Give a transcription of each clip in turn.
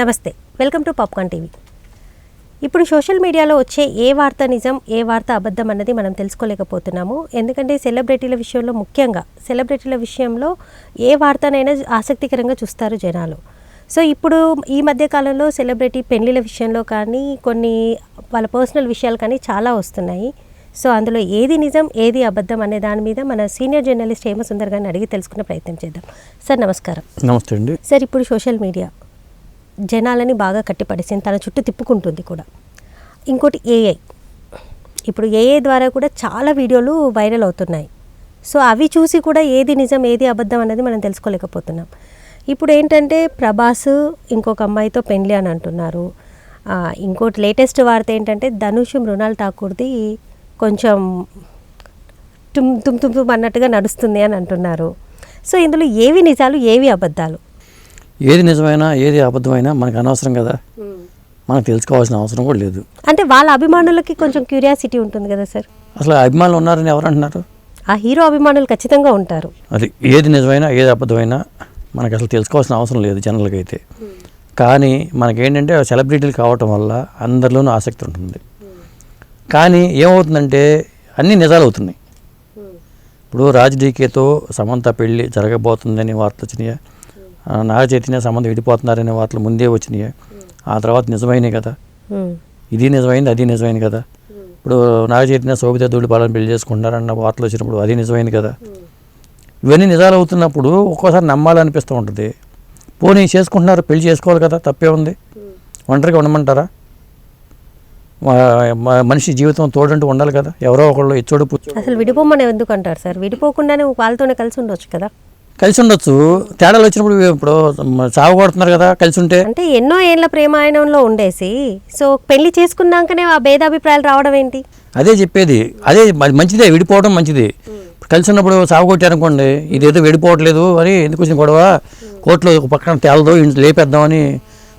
నమస్తే welcome to popcorn TV. ఇప్పుడు social మీడియాలో వచ్చే ఏ వార్త నిజం ఏ వార్త అబద్ధం అన్నది మనం తెలుసుకోలేకపోతున్నాము. ఎందుకంటే సెలబ్రిటీల విషయంలో ముఖ్యంగా సెలబ్రిటీల విషయంలో ఏ వార్తనైనా ఆసక్తికరంగా చూస్తారు జనాలు. సో ఇప్పుడు ఈ మధ్య కాలంలో సెలబ్రిటీ పెళ్ళిల విషయంలో కానీ కొన్ని వాళ్ళ పర్సనల్ విషయాలు కానీ చాలా వస్తున్నాయి. సో అందులో ఏది నిజం ఏది అబద్ధం అనే దాని మీద మన సీనియర్ జర్నలిస్ట్ హేమసుందర్ గారిని అడిగి తెలుసుకునే ప్రయత్నం చేద్దాం. సార్ నమస్కారం. నమస్తే అండి. సార్ ఇప్పుడు సోషల్ మీడియా. జనాలని బాగా కట్టిపడేసింది తన చుట్టూ తిప్పుకుంటుంది కూడా. ఇంకోటి ఏఐ ఇప్పుడు ఏఐ ద్వారా కూడా చాలా వీడియోలు వైరల్ అవుతున్నాయి. సో అవి చూసి కూడా ఏది నిజం ఏది అబద్ధం అనేది మనం తెలుసుకోలేకపోతున్నాం. ఇప్పుడు ఏంటంటే ప్రభాస్ ఇంకొక అమ్మాయితో పెళ్ళి అని అంటున్నారు. ఇంకోటి లేటెస్ట్ వార్త ఏంటంటే ధనుష్ మృణాల్ ఠాకూర్ది కొంచెం తుమ్ తుమ్ తుమ్ తుమ్ అన్నట్టుగా నడుస్తుంది అని అంటున్నారు. సో ఇందులో ఏవి నిజాలు ఏవి అబద్ధాలు? ఏది నిజమైనా ఏది అబద్ధమైనా మనకు అనవసరం కదా. మనకు తెలుసుకోవాల్సిన అవసరం కూడా లేదు. అంటే వాళ్ళ అభిమానులకి కొంచెం క్యూరియాసిటీ ఉంటుంది కదా సార్? అసలు అభిమానులు ఉన్నారని ఎవరు అంటున్నారు? ఆ హీరో అభిమానులు ఖచ్చితంగా ఉంటారు. అది ఏది నిజమైనా ఏది అబద్ధమైనా మనకు అసలు తెలుసుకోవాల్సిన అవసరం లేదు జనరల్గా అయితే. కానీ మనకేంటంటే సెలబ్రిటీలు కావటం వల్ల అందరిలోనూ ఆసక్తి ఉంటుంది. కానీ ఏమవుతుందంటే అన్నీ నిజాలు అవుతున్నాయి. ఇప్పుడు రాజ్ డీకేతో సమంత పెళ్ళి జరగబోతుందని వార్తలు వచ్చినాయి? నాగ చైతన్య సంబంధం విడిపోతున్నారనే వార్తలు ముందే వచ్చినాయి. ఆ తర్వాత నిజమైనవి కదా. ఇది నిజమైంది అది నిజమైంది కదా. ఇప్పుడు నాగ చైతన్య శోభిత దూడి పాలన పెళ్ళి చేసుకుంటారన్న వార్తలు వచ్చినప్పుడు అది నిజమైంది కదా. ఇవన్నీ నిజాలు అవుతున్నప్పుడు ఒక్కోసారి నమ్మాలనిపిస్తూ ఉంటుంది. పోనీ చేసుకుంటున్నారు పెళ్ళి చేసుకోవాలి కదా తప్పే ఉంది. ఒంటరిగా ఉండమంటారా? మనిషి జీవితం తోడంటూ ఉండాలి కదా. ఎవరో ఒకళ్ళు ఇచ్చోడు పుచ్చు అసలు విడిపోమని ఎందుకు అంటారు సార్? విడిపోకుండానే వాళ్ళతోనే కలిసి ఉండొచ్చు కదా. కలిసి ఉండొచ్చు తేడాలు వచ్చినప్పుడు ఇప్పుడు చావు కొడుతున్నారు కదా కలిసి ఉంటే అంటే ఎన్నో ఏళ్ళ ప్రేమాయణంలో ఉండేసి సో పెళ్ళి చేసుకున్నాకనే ఆ భేదాభిప్రాయాలు రావడం ఏంటి? అదే చెప్పేది. అదే మంచిదే విడిపోవడం మంచిది. కలిసి ఉన్నప్పుడు సాగు కొట్టారనుకోండి ఇదేదో విడిపోవట్లేదు అని ఎందుకు వచ్చిన గొడవ? కోర్టులో ఒక పక్కన తేలదో ఇంట్లో లేపేద్దామని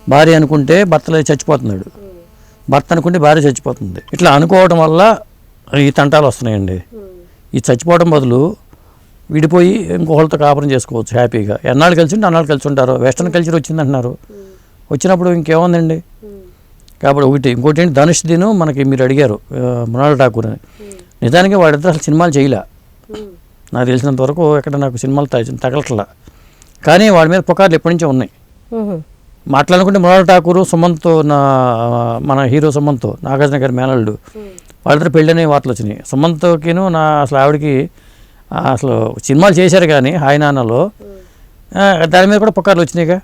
భార్య అనుకుంటే భర్త చచ్చిపోతున్నాడు. భర్త అనుకుంటే భార్య చచ్చిపోతుంది. ఇట్లా అనుకోవడం వల్ల ఈ తంటాలు వస్తున్నాయండి. ఈ చచ్చిపోవడం బదులు విడిపోయి ఇంకొకరితో కాపురం చేసుకోవచ్చు హ్యాపీగా. ఎన్నాళ్ళు కలిసి ఉంటే అన్నాళ్ళు కలిసి ఉంటారు వెస్టర్న్ కల్చర్ వచ్చిందంటున్నారు. వచ్చినప్పుడు ఇంకేముందండి? కాబట్టి ఒకటి ఇంకోటి ఏంటి? ధనుష్ దిను మనకి మీరు అడిగారు మృణాల్ ఠాకూర్ అని. నిజానికి వాడిద్దరు అసలు సినిమాలు చేయలే. నాకు తెలిసినంత వరకు ఎక్కడ నాకు సినిమాలు తగలట్లా. కానీ వాడి మీద పుకార్లు ఎప్పటి నుంచో ఉన్నాయి. మాట్లాడుకుంటే మృణాల్ ఠాకూర్ సుమంత్ నా మన హీరో సుమంత్ నాగార్జున గారి మేనల్లుడు. వాళ్ళిద్దరు పెళ్ళని వార్తలు వచ్చినాయి. సుమంత్కిను నా అసలు ఆవిడకి అసలు సినిమాలు చేశారు కానీ హాయ్ నాన్నలో ఆ, దాని మీద కూడా పుకార్లు వచ్చినాయిగా.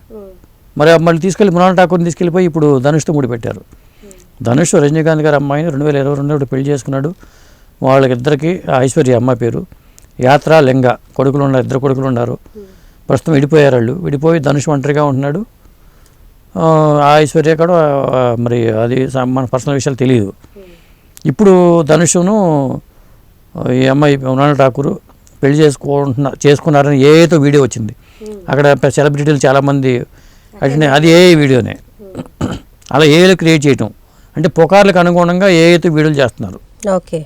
మరి మళ్ళీ తీసుకెళ్ళి మృణాల్ ఠాకూర్ని తీసుకెళ్ళిపోయి ఇప్పుడు ధనుష్తో ముడి పెట్టారు. ధనుష్ రజనీకాంత్ గారి అమ్మాయిని రెండు వేల ఇరవై రెండులో పెళ్ళి చేసుకున్నాడు. వాళ్ళకిద్దరికి ఐశ్వర్య అమ్మాయి పేరు. యాత్ర లెంగ కొడుకులు ఉన్నారు ఇద్దరు కొడుకులు ఉన్నారు. ప్రస్తుతం విడిపోయారు వాళ్ళు. విడిపోయి ధనుష్ ఒంటరిగా ఉంటున్నాడు. ఐశ్వర్య కూడా మరి అది మన పర్సనల్ విషయాలు తెలియదు ఇప్పుడు ధనుషును ఈ అమ్మాయి మృణాల్ ఠాకూర్ పెళ్ళి చేసుకుంటున్నా చేసుకున్నారని ఏతో వీడియో వచ్చింది. అక్కడ పె- సెలబ్రిటీలు చాలామంది అటెండ్ అది ఏ వీడియోనే. అలా ఏలు క్రియేట్ చేయటం. అంటే పుకార్లకు అనుగుణంగా ఏ అయితే వీడియోలు చేస్తున్నారు. ఓకే.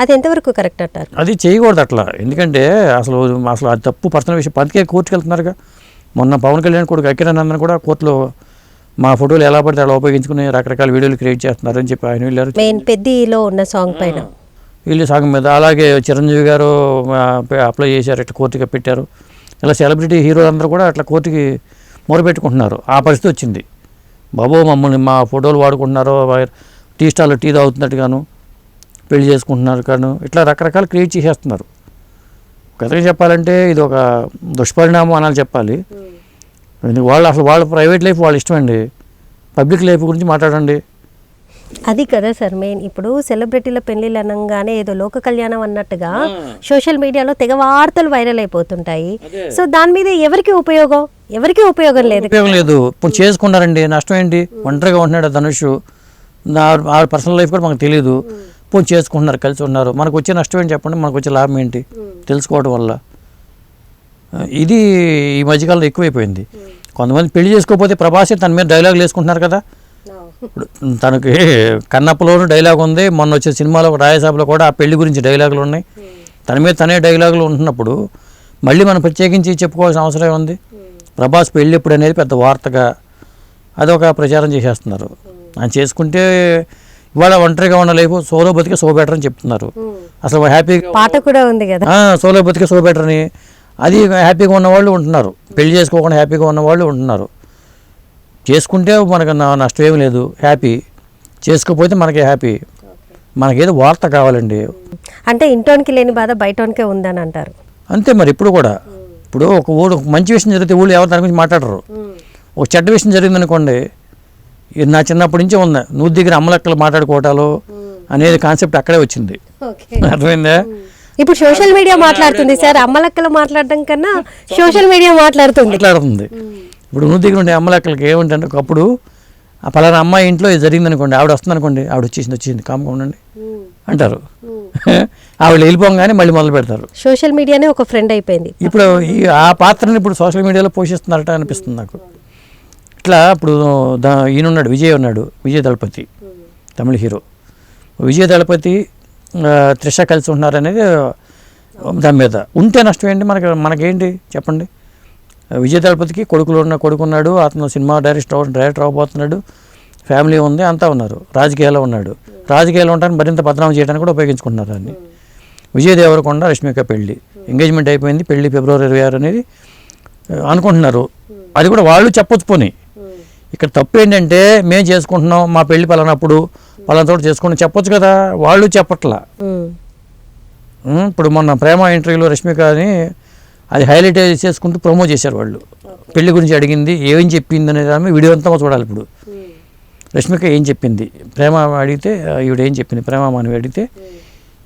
అది ఎంతవరకు కరెక్ట్ అంటారు అది చేయకూడదు అట్లా. ఎందుకంటే అసలు అసలు అది తప్పు పర్సనల్ విషయం. పతికే కోర్టుకు వెళ్తున్నారుగా. మొన్న పవన్ కళ్యాణ్ కొడుకు అఖిరానందన్ కూడా కోర్టులో మా ఫోటోలు ఎలా పడితే అలా ఉపయోగించుకుని రకరకాల వీడియోలు క్రియేట్ చేస్తున్నారు అని చెప్పి ఆయన వెళ్ళారు. మెయిన్ పెద్దిలో ఉన్న సాంగ్ పైన. వీళ్ళు సాగం మీద. అలాగే చిరంజీవి గారు అప్లై చేశారు ఇట్లా కోర్టుకి పెట్టారు. ఇలా సెలబ్రిటీ హీరోలందరూ కూడా అట్లా కోర్టుకి మొరపెట్టుకుంటున్నారు. ఆ పరిస్థితి వచ్చింది. బాబో మమ్మల్ని మా ఫోటోలు వాడుకుంటున్నారు టీ స్టాల్లో టీ తాగుతున్నట్టుగాను పెళ్ళి చేసుకుంటున్నారు కాను ఇట్లా రకరకాలు క్రియేట్ చేసేస్తున్నారు. కథగా చెప్పాలంటే ఇది ఒక దుష్పరిణామం అనాలి చెప్పాలి. వాళ్ళు అసలు వాళ్ళ ప్రైవేట్ లైఫ్ వాళ్ళ ఇష్టం అండి పబ్లిక్ లైఫ్ గురించి మాట్లాడండి. అది కదా సార్ మెయిన్ ఇప్పుడు సెలబ్రిటీల పెళ్ళిళ్ళు అనగానే ఏదో లోక కళ్యాణం అన్నట్టుగా సోషల్ మీడియాలో తెగ వార్తలు వైరల్ అయిపోతుంటాయి. సో దాని మీద ఎవరికి ఉపయోగం? ఎవరికి ఉపయోగం లేదు ఉపయోగం లేదు. ఇప్పుడు చేసుకున్నారండి నష్టం ఏంటి? ఒంటరిగా ఉంటున్నాడు ధనుష్. నా ఆ పర్సనల్ లైఫ్ కూడా మనకు తెలియదు పోనీ చేసుకుంటున్నారు కలిసి ఉన్నారు. మనకు వచ్చే నష్టం ఏంటి చెప్పండి? మనకు వచ్చే లాభం ఏంటి? తెలుసుకోవడం వల్ల. ఇది ఈ మధ్యకాలంలో ఎక్కువైపోయింది. కొంతమంది పెళ్ళి చేసుకోకపోతే ప్రభాసే తన మీద డైలాగులు వేసుకుంటున్నారు కదా. తనకి కన్నప్పలోనూ డైలాగ్ ఉంది. మొన్న వచ్చే సినిమాలో రాయసాబులో కూడా ఆ పెళ్ళి గురించి డైలాగులు ఉన్నాయి. తన మీద తనే డైలాగులు ఉంటున్నప్పుడు మళ్ళీ మనం ప్రత్యేకించి చెప్పుకోవాల్సిన అవసరం ఉంది ప్రభాస్ పెళ్ళి ఎప్పుడు అనేది పెద్ద వార్తగా అదొక ప్రచారం చేసేస్తున్నారు. అని చేసుకుంటే ఇవాళ ఒంటరిగా ఉన్న లైఫ్ సోలో బతికే సో బెటర్ అని చెప్తున్నారు. అసలు హ్యాపీగా పాట కూడా ఉంది కదా. సోలో బతికే సో బెటర్ అని అది హ్యాపీగా ఉన్న వాళ్ళు ఉంటున్నారు. పెళ్ళి చేసుకోకుండా హ్యాపీగా ఉన్న వాళ్ళు ఉంటున్నారు. చేసుకుంటే మనకు నా- నష్టం ఏమి లేదు హ్యాపీ చేసుకోకపోతే మనకి హ్యాపీ మనకేదో వార్త కావాలండి. అంటే ఇంటోనికి లేని బాధ బయటోనికే ఉందని అంటారు అంతే మరి ఇప్పుడు కూడా. ఇప్పుడు ఒక ఊరు ఒక మంచి విషయం జరిగితే ఊళ్ళో ఎవరు దాని గురించి మాట్లాడరు. ఒక చెడ్డ విషయం జరిగిందనుకోండి ఇది నా చిన్నప్పటి నుంచే ఉంది. నువ్వు దగ్గర అమ్మలక్కలు మాట్లాడుకోవటాలు అనేది కాన్సెప్ట్ అక్కడే వచ్చింది. అర్థమైందా? ఇప్పుడు సోషల్ మీడియా మాట్లాడుతుంది సార్. అమ్మలక్కలు మాట్లాడడం కన్నా సోషల్ మీడియా మాట్లాడుతుంది. మాట్లాడుతుంది. ఇప్పుడు నువ్వు దగ్గర ఉండే అమ్మలక్కలకి ఏముంటే ఒకప్పుడు ఆ పలానా అమ్మాయి ఇంట్లో ఇది జరిగింది అనుకోండి ఆవిడ వస్తుంది అనుకోండి ఆవిడ వచ్చేసింది వచ్చింది కామ్గా ఉండండి అంటారు. ఆవిడ వెళ్ళిపోగానే మళ్ళీ మొదలు పెడతారు. సోషల్ మీడియానే ఒక ఫ్రెండ్ అయిపోయింది. ఇప్పుడు ఈ ఆ పాత్రని ఇప్పుడు సోషల్ మీడియాలో పోషిస్తున్నారట అనిపిస్తుంది నాకు. ఇట్లా ఇప్పుడు దా ఈయన ఉన్నాడు విజయ్ ఉన్నాడు విజయ్ దళపతి తమిళ హీరో. విజయ్ దళపతి త్రిష కలిసి ఉంటున్నారు అనేది దాని మీద. ఉంటే నష్టం ఏంటి? మనకి మనకేంటి? చెప్పండి. విజయ్ దళపతికి కొడుకులు ఉన్న కొడుకున్నాడు అతను సినిమా డైరెక్టర్ అవ- డైరెక్టర్ అవ్వబోతున్నాడు ఫ్యామిలీ ఉంది అంతా ఉన్నారు రాజకీయాల్లో ఉన్నాడు. రాజకీయాల్లో ఉండడానికి మరింత బదనామం చేయడానికి కూడా ఉపయోగించుకుంటున్నారు దాన్ని విజయ్ దేవరకొండ రష్మిక పెళ్ళి. ఎంగేజ్మెంట్ అయిపోయింది పెళ్ళి ఫిబ్రవరి ఇరవై ఆరు అనేది అనుకుంటున్నారు. అది కూడా వాళ్ళు చెప్పొచ్చు పోనీ ఇక్కడ తప్పు ఏంటంటే మేము చేసుకుంటున్నాం మా పెళ్ళి పలానప్పుడు పలానా చోట చేసుకుంటాం చెప్పొచ్చు కదా వాళ్ళు చెప్పట్లా. ఇప్పుడు మొన్న ప్రేమ ఇంటర్వ్యూలో రష్మిక అని అది హైలైట్ చేసుకుంటూ ప్రమోట్ చేశారు వాళ్ళు. పెళ్ళి గురించి అడిగింది ఏం చెప్పింది అనేది ఆమె వీడియో అంతా చూడాలి ఇప్పుడు. రష్మిక ఏం చెప్పింది? ప్రేమ అడిగితే ఈవిడ ఏం చెప్పింది? ప్రేమ మనవి అడిగితే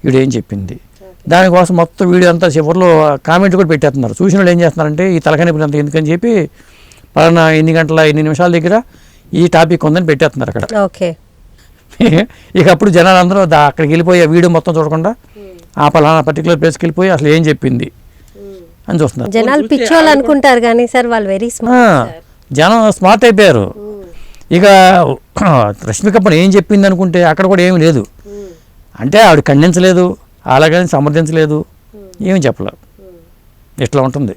ఈవిడ ఏం చెప్పింది? దానికోసం మొత్తం వీడియో అంతా చివరిలో కామెంట్ కూడా పెట్టేస్తున్నారు. చూసిన వాళ్ళు ఏం చేస్తున్నారంటే ఈ తలకాయ నొప్పి అంత ఎందుకని చెప్పి పలానా ఎన్ని గంటల ఎన్ని నిమిషాల దగ్గర ఈ టాపిక్ ఉందని పెట్టేస్తున్నారు అక్కడ. ఓకే. ఇక అప్పుడు జనాలు అందరూ దా- అక్కడికి వెళ్ళిపోయి ఆ వీడియో మొత్తం చూడకుండా ఆ పలానా పర్టికులర్ ప్లేస్కి వెళ్ళిపోయి అసలు ఏం చెప్పింది? అని చూస్తున్నారు. జనాలు పిచ్చోళ్ళు అనుకుంటారు కానీ సార్ వాళ్ళు వెరీ ఆ, స్మార్ట్ జనం స్మార్ట్ అయిపోయారు. ఇక రష్మిక పని ఏం చెప్పింది అనుకుంటే అక్కడ కూడా ఏమీ లేదు. అంటే ఆవిడ ఖండించలేదు అలాగని సమర్థించలేదు ఏమి చెప్పలేదు. ఇట్లా ఉంటుంది.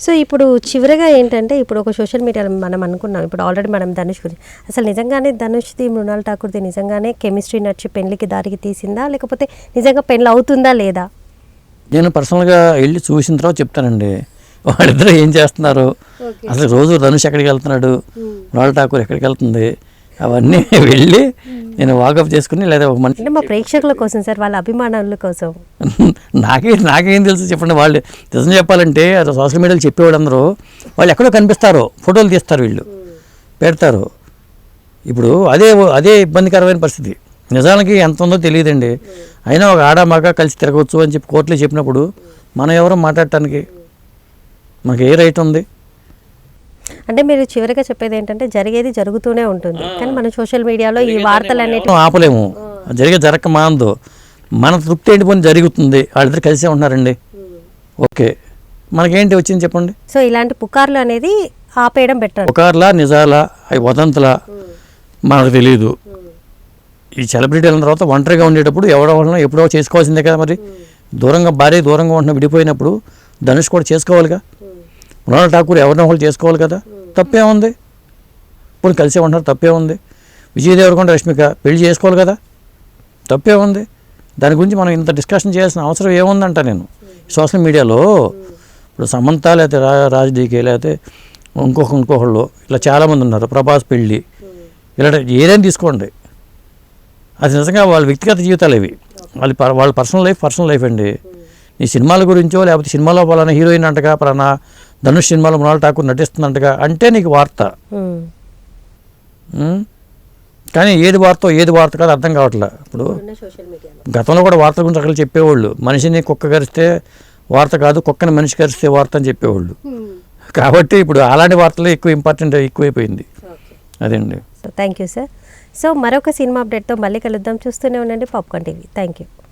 సో ఇప్పుడు చివరిగా ఏంటంటే ఇప్పుడు ఒక సోషల్ మీడియాలో మనం అనుకున్నాం ఇప్పుడు ఆల్రెడీ మనం ధనుష్ గురించి. అసలు నిజంగానే ధనుష్ది మృణాల్ ఠాకూర్ది నిజంగానే కెమిస్ట్రీ నచ్చి పెళ్ళికి దారికి తీసిందా? లేకపోతే నిజంగా పెళ్ళి అవుతుందా లేదా? నేను పర్సనల్గా వెళ్ళి చూసిన తర్వాత చెప్తానండి. వాళ్ళిద్దరూ ఏం చేస్తున్నారు? అసలు రోజు ధనుష్ ఎక్కడికి వెళ్తున్నాడు? మృణాల్ ఠాకూర్ ఎక్కడికి వెళ్తుంది? అవన్నీ వెళ్ళి నేను వాకప్ చేసుకుని లేదా ఒక మనిషి మా ప్రేక్షకుల కోసం సార్ వాళ్ళ అభిమానుల కోసం. నాకే నాకేం తెలుసు చెప్పండి. వాళ్ళు నిజం చెప్పాలంటే అది సోషల్ మీడియాలో చెప్పేవాళ్ళు అందరూ వాళ్ళు ఎక్కడో కనిపిస్తారు. ఫోటోలు తీస్తారు వీళ్ళు. పెడతారు. ఇప్పుడు అదే అదే ఇబ్బందికరమైన పరిస్థితి. నిజానికి ఎంత ఉందో తెలియదండి. అయినా ఒక ఆడ మగ కలిసి తిరగవచ్చు అని చెప్పి కోర్టులో చెప్పినప్పుడు మనం ఎవరు మాట్లాడటానికి? మనకి ఏ రైట్ ఉంది? అంటే మీరు చివరిగా చెప్పేది ఏంటంటే జరిగేది జరుగుతూనే ఉంటుంది. కానీ మన సోషల్ మీడియాలో ఈ వార్తలు అనేవి ఆపలేము. జరిగే జరగక మాందో మన తృప్తి ఏంటి పని జరుగుతుంది. వాళ్ళిద్దరు కలిసే ఉంటున్నారండి. ఓకే. మనకేంటి వచ్చింది చెప్పండి? సో ఇలాంటి పుకార్లు అనేది ఆపేయడం బెటర్. ఒకర్లా నిజాలా అవి వదంతులా? మనకు తెలియదు ఈ సెలబ్రిటీ అయిన తర్వాత ఒంటరిగా ఉండేటప్పుడు ఎవడో వాళ్ళని ఎప్పుడో చేసుకోవాల్సిందే కదా మరి. దూరంగా భార్య దూరంగా ఉంటున్న విడిపోయినప్పుడు ధనుష్ కూడా చేసుకోవాలిగా. మృణాల్ ఠాకూర్ ఎవరినో వాళ్ళు చేసుకోవాలి కదా. తప్పే ఉంది. ఇప్పుడు కలిసే ఉంటున్నారు తప్పే ఉంది. విజయ్ దేవరకొండ రష్మిక పెళ్ళి చేసుకోవాలి కదా. తప్పే ఉంది. దాని గురించి మనం ఇంత డిస్కషన్ చేయాల్సిన అవసరం ఏముందంట నేను. సోషల్ మీడియాలో ఇప్పుడు సమంత లేకపోతే రా రాజడీకే లేకపోతే ఇంకొక ఇంకొకళ్ళు ఇలా చాలామంది ఉన్నారు. ప్రభాస్ పెళ్ళి ఇలా ఏదైనా తీసుకోండి. అది నిజంగా వాళ్ళ వ్యక్తిగత జీవితాలు ఇవి. వాళ్ళ వాళ్ళ పర్సనల్ లైఫ్ పర్సనల్ లైఫ్ అండి. ఈ సినిమాల గురించో లేకపోతే సినిమాలో పలానా హీరోయిన్ అంటగా పలానా ధనుష్ సినిమాలో మృణాల్ ఠాకూర్ నటిస్తుందంటగా అంటే నీకు వార్త? కానీ ఏది వార్త ఏది వార్త కాదు అర్థం కావట్లే. ఇప్పుడు గతంలో కూడా వార్తల గురించి అక్కడ చెప్పేవాళ్ళు. మనిషిని కుక్క కరిస్తే వార్త కాదు కుక్కని మనిషి కరిస్తే వార్త అని చెప్పేవాళ్ళు. కాబట్టి ఇప్పుడు అలాంటి వార్తలు ఎక్కువ ఇంపార్టెంట్ ఎక్కువైపోయింది. అదండి. So thank you sir. So మరొక సినిమా అప్డేట్తో మళ్ళీ కలుద్దాం. చూస్తూనే ఉండండి. Popcorn TV. Thank you